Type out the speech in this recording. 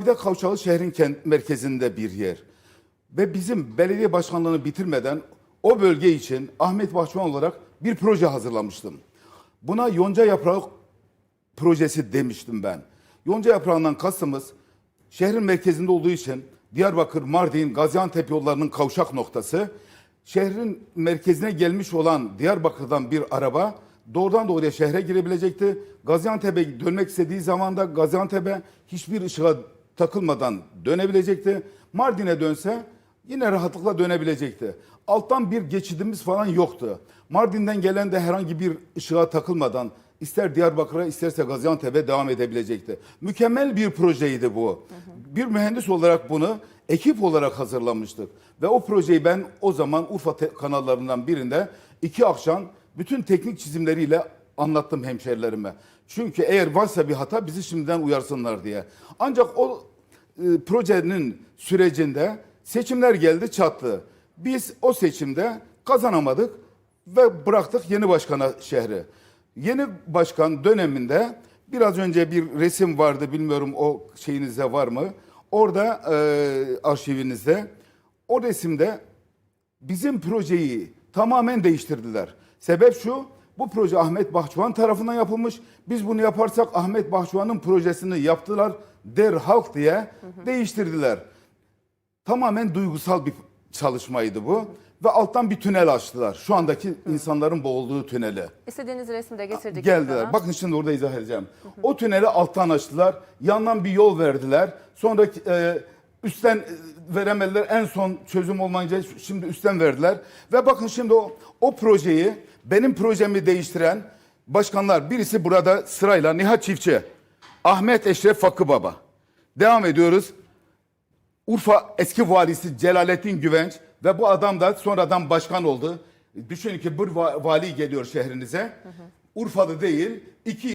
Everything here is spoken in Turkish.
Bir de Kavşalı şehrin kent merkezinde bir yer. Ve bizim belediye başkanlığını bitirmeden o bölge için Ahmet Bahçıvan olarak bir proje hazırlamıştım. Buna yonca yaprağı projesi demiştim ben. Yonca yaprağından kastımız şehrin merkezinde olduğu için Diyarbakır, Mardin, Gaziantep yollarının kavşak noktası. Şehrin merkezine gelmiş olan Diyarbakır'dan bir araba doğrudan doğruya şehre girebilecekti. Gaziantep'e dönmek istediği zaman da Gaziantep'e hiçbir ışığa takılmadan dönebilecekti. Mardin'e dönse yine rahatlıkla dönebilecekti. Alttan bir geçidimiz falan yoktu. Mardin'den gelen de herhangi bir ışığa takılmadan ister Diyarbakır'a isterse Gaziantep'e devam edebilecekti. Mükemmel bir projeydi bu. Bir mühendis olarak bunu ekip olarak hazırlamıştık. Ve o projeyi ben o zaman Urfa kanallarından birinde iki akşam bütün teknik çizimleriyle anlattım hemşerilerime. Çünkü eğer varsa bir hata bizi şimdiden uyarsınlar diye. Ancak o projenin sürecinde seçimler geldi çattı. Biz o seçimde kazanamadık ve bıraktık yeni başkana şehri. Yeni başkan döneminde biraz önce bir resim vardı bilmiyorum o şeyinizde var mı? Orada e, arşivinizde o resimde bizim projeyi tamamen değiştirdiler. Sebep şu, bu proje Ahmet Bahçıvan tarafından yapılmış. Biz bunu yaparsak Ahmet Bahçıvan'ın projesini yaptılar der halk diye değiştirdiler. Tamamen duygusal bir çalışmaydı bu. Ve alttan bir tünel açtılar. Şu andaki insanların boğulduğu tüneli. İstediğiniz resmi de getirdik. Geldiler. ekrana. Bakın şimdi orada izah edeceğim. O tüneli alttan açtılar. Yandan bir yol verdiler. Sonra e, üstten e, veremediler. En son çözüm olmayınca şimdi üstten verdiler. Ve bakın şimdi o, o projeyi benim projemi değiştiren başkanlar birisi burada sırayla Nihat Çiftçi, Ahmet Eşref Fakı Baba. Devam ediyoruz. Urfa eski valisi Celalettin Güvenç ve bu adam da sonradan başkan oldu. Düşünün ki bir va- vali geliyor şehrinize. Urfalı değil, iki